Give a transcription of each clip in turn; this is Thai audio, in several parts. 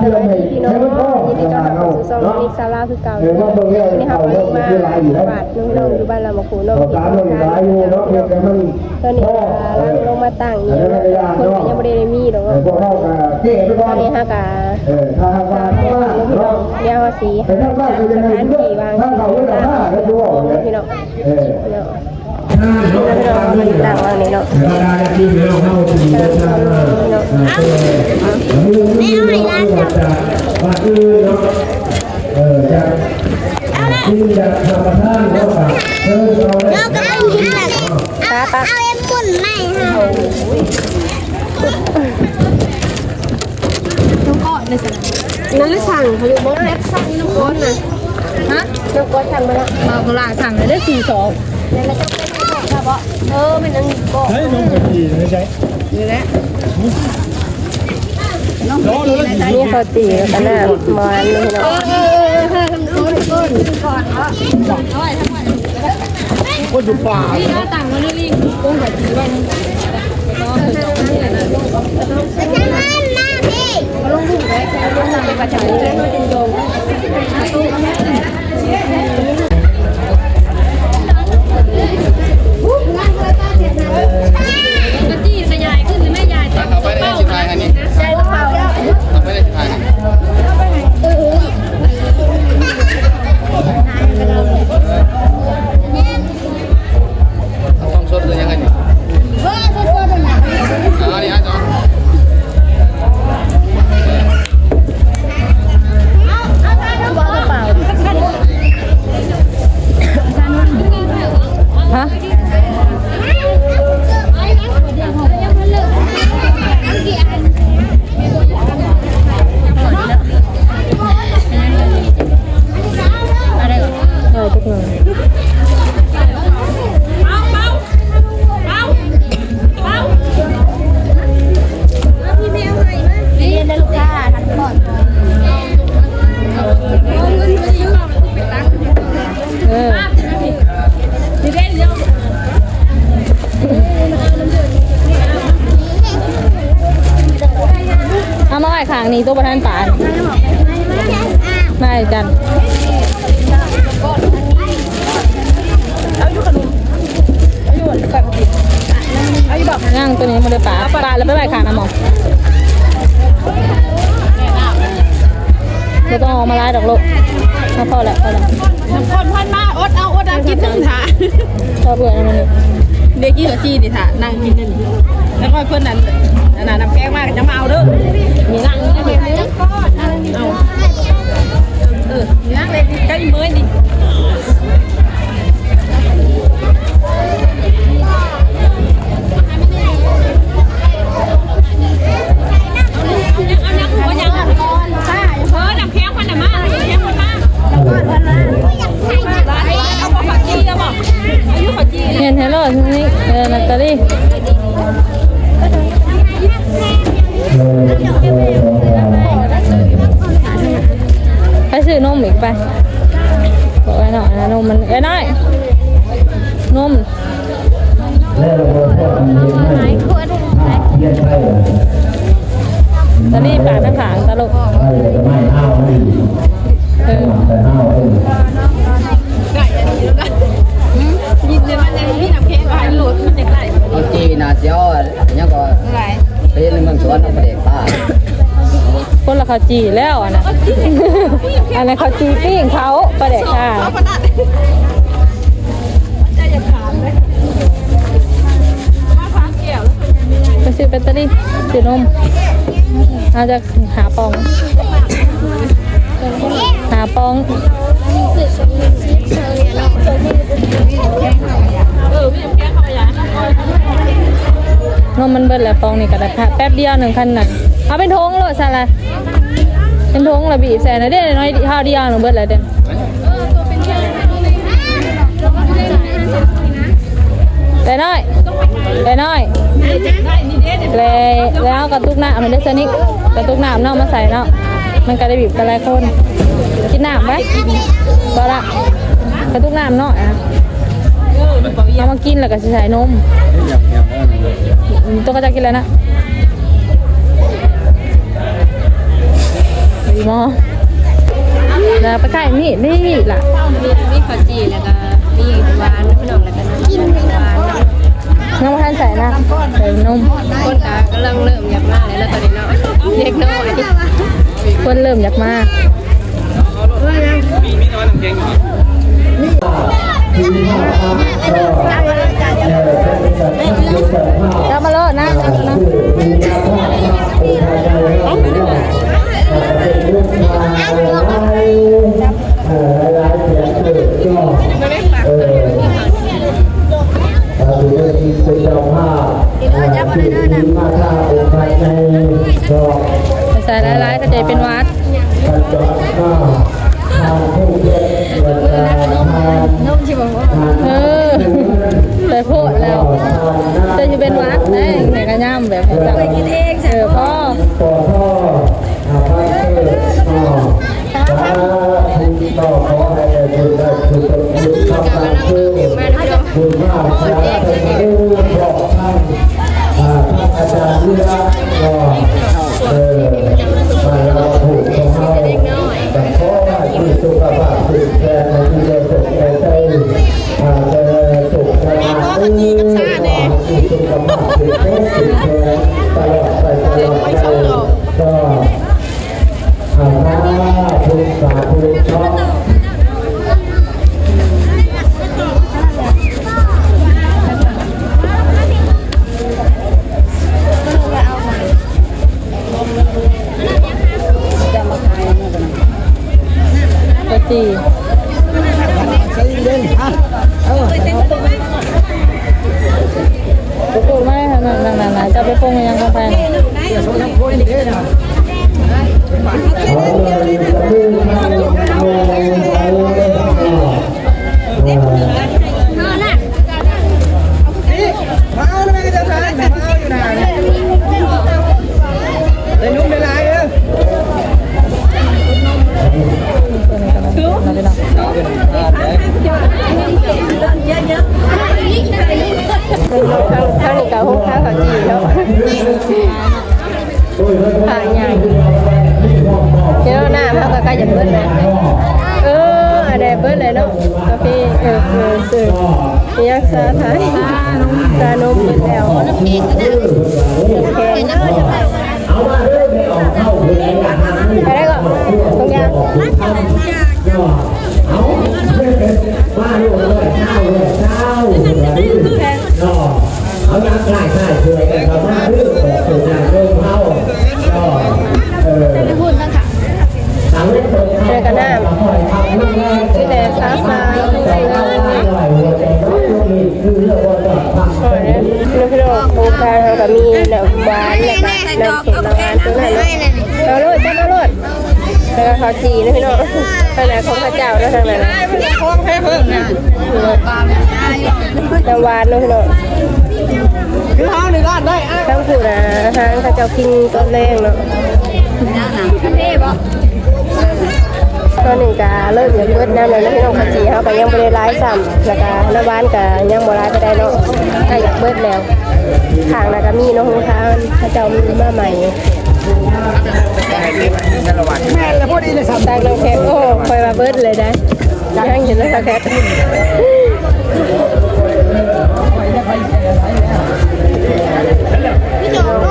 พี่น้องยินดีต้อนรับเข้าสู่ซองนิกซาร่าคือเก่าวันนี้ครับวันนี้มาบาทน้องน้องอยู่บ้านรามะขูน้องอกินสามหนึ่งข้าหลายวอยู่เนาะต่มันตอนนี้ร่างลงมาตั้งอยู่คนก็ยังไม่ได้มีหรอกพวกเราก็เจ๊ไปก่ตออนนนี้ฮะกะเออถ้าหากว่าถ้าว่าพี่น้อเนาะงยาวสีแต่ถ้าว่าสจะยังไงถานเนาะที่วางถ้าเขาที่ไม่ตั้งได้ก็ดูออกเลยพี่น้องเออพี่น้องถ้าพี่น้องมันตั้งวางนี่เนาะเวลาที่เราเข้าถึงเวลาเนาะไม่เอาไม่ร้านจับว่าคือเนาะเออจะที่จะทำประทานเนาะเออเราได้ เราก็ต้องคิดแบบตาตาเอาเอ็มปุ่นใหม่ค่ะนั่นเลยสั่งเขาอยู่บ้านแอปสั่งน้ำก้อนนะฮะน้ำก้อนสั่งมาแล้วมาโคราชสั่งเลยได้สี่สองแล้วเราจะเป็นแบบค่ะเพราะเออมันยังก็ใช้นมกะทิไม่ใช่นี่แหละน้องล้อดีเลยเลยนี่เขาจีกันนะมันเลยเนาะเออเออเออทำต้นต้นก่อนเนาะ คนอยู่ป่าพี่เราต่างกันเรื่องลิงกุ้งกับจีบ้างจะนั่นนะพี่มาลงบุ้งเลยแต่ลงน้ำไปกระจานเลยให้เป็นโยง นี้ตัวประธานป่านได้จันย่างตัวนี้มาเลยป่าป่าแล้วไปไว้ข้างนะหมอไม่ต้องเอามาไล่ดอกลูกมาพอแล้วพอแล้วคนพันมาอดเอาอดเอากินหนึ่งถาชอบเบื่อนะมันนี่เด็ กยี่กับจี้ดิถานั่งกินนึ่งแล้วก็เพื่อนนั้นอันนั้นน้ำแก้วมากจะมาเอาเด้อมีนั่งนี่เลยเอาเออมีนั่งเลยใกล้เมื่อยดิ ไปซื้อนมอีกไปบอกไอ้หน่อยนะนมมันไอ้น้อยนมแล้วเราก็ทำเย็นให้เย็นให้ตาลีปาดหน้าผางตลกให้จะไม่เอาให้เอ เอาจีน่ะเสียวยังก็เป็นเมืองสวนเอาไปเด็กป้าคนละข้าวจีแล้วอะนะอันนั้นข้าวจีปิ้งเขาประเด็กค่ะเขาประดับใจจะขาดเลยมาฟังแก้วไปซื้อแบตเตอรี่ซื้อนมเอาจากหาปอง หาปองเออมี น้ำแข็งมมันเบิดแล้วปองนี่ก็ได้ค่ะแป๊บเดียวหนึ่งคันน่ะเอาเป็นทงโลดซะละเป็นทงละบีบใส่นะเด้น้อยข้าวเดียวหนึ่งเบิดแล้วเด้แต่น้อยแต่น้อยเลยแล้วกระตุกน้ำมันได้สนิกกระตุกน้ำเนาะมาใส่เนาะมันก็ได้บีบกันหลายคนกินน้ำไหมบ่ละกระตุกน้ำเนาะอะเอามากินแล้วก็ใส่นม ตัวก็จะกินแล้วนะอีหมอแล้วไปใกล้มีดนี่มีดล่ะมีมีข้าวจีแล้วก็มีหวานพี่น้องแล้วก็น้ำกินหวานน้องมาทันใส่นะใส่นมคนตากำลังเริ่มอยากมาแล้วตอนนี้เนาะเด็กน้อยคนเริ่มอยากมาที่มาทางก็เออ เรานเป็นแบบท่าจับมาเลยนะนะมีมาทาเป็นท ใส่โพดแล้วจะอยู่เป็นวัดนะไหนก็ย่ำแบบจับกินเองเออพ่อปอท่ออาภัยเกิดอ๋อสาธุต่ 你别这样 ยักษ์ซาไทยซานมเบิดแล้ว มีน้ำหวานแล้วก็น้ำเค็มน้ำหวานตัวนั้นเนาะเอาโลดจ้าเอาโลดแล้วก็ข้าวจีนะพี่น้องขนาดของข้าเจ้าแล้วทางนั้นคล้องแพ้เพิ่มนะน้ำหวานเนาะพี่น้องคือเฮาในร้านได้อ้าวทั้งผู้นะทางข้าเจ้ากินตอนแรงเนาะ ตอนนี้ก็เริ่มจะเบิดน้ำแล้วนะพี่น้องขจีเขาก็ยังบ่ได้ร้ายซ้ำแล้วก็น้ำหวานก็ยังบ่ร้ายไปได้เนาะถ้าอยากเบิดแล้วข้างนะก็มีนาะของข้าข้าเจ้ามีมาใหม่แม่ละพอดีเลยครับตากน้ำแข็งโอ้คอยมาเบิดเลยได้ยังเห็นแล้วแข็ง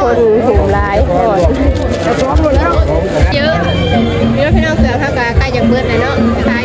คนหูร้ายก่อนพร้อมหมดแล้วเยอะเยอะพี่น้องเสือข้าวกา ใกล้จะเบิดเลยเนาะขาย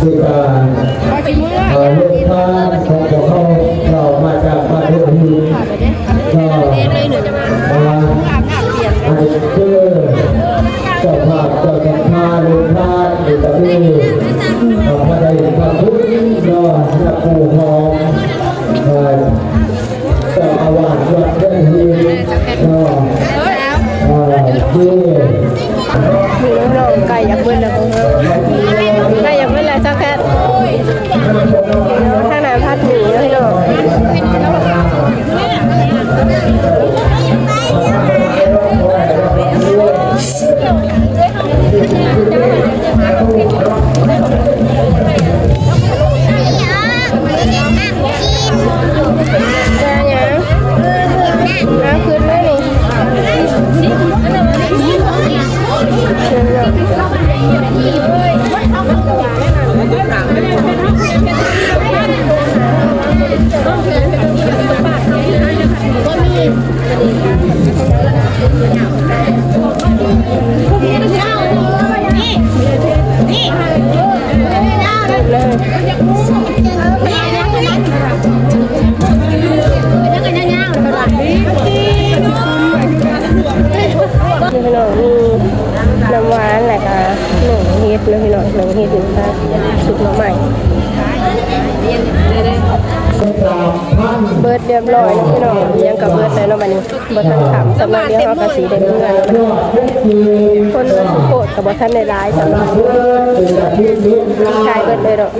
คือการรถพาของพวกเขารามาจากบ้านทุกทีก็มาอันคือเจ้าภาพเจัมภาษณ์รถพาอยู่ตรงนี้พระใดพระทุกก็นักปูหอมเจ้าอาวาสวัดเรื่องนี้ก็ที่เราไก่ยักษ์เบิ้ลแล้วก็ ข้างหน้าพัดหมีแล้วพี่น้องจ้าหยังน้ำขึ้นเลย น้ำหวานแหละค่ะหนึ่งเฮ็ดเลยพี่น้องหนึ่งเฮ็ดถึงค่ะสุกมาใหม่เบิร์ดเรียบร้อยแล้วพี่น้องยังกับเบิร์ดเลยเนาะบัดนี้บ่ทันถามสำหรับเดียวเฮาก็สิได้เมื่อคนก็สุโคตรก็บ่ทันได้หลายสำหรับชายเบิร์ดเลยเนาะ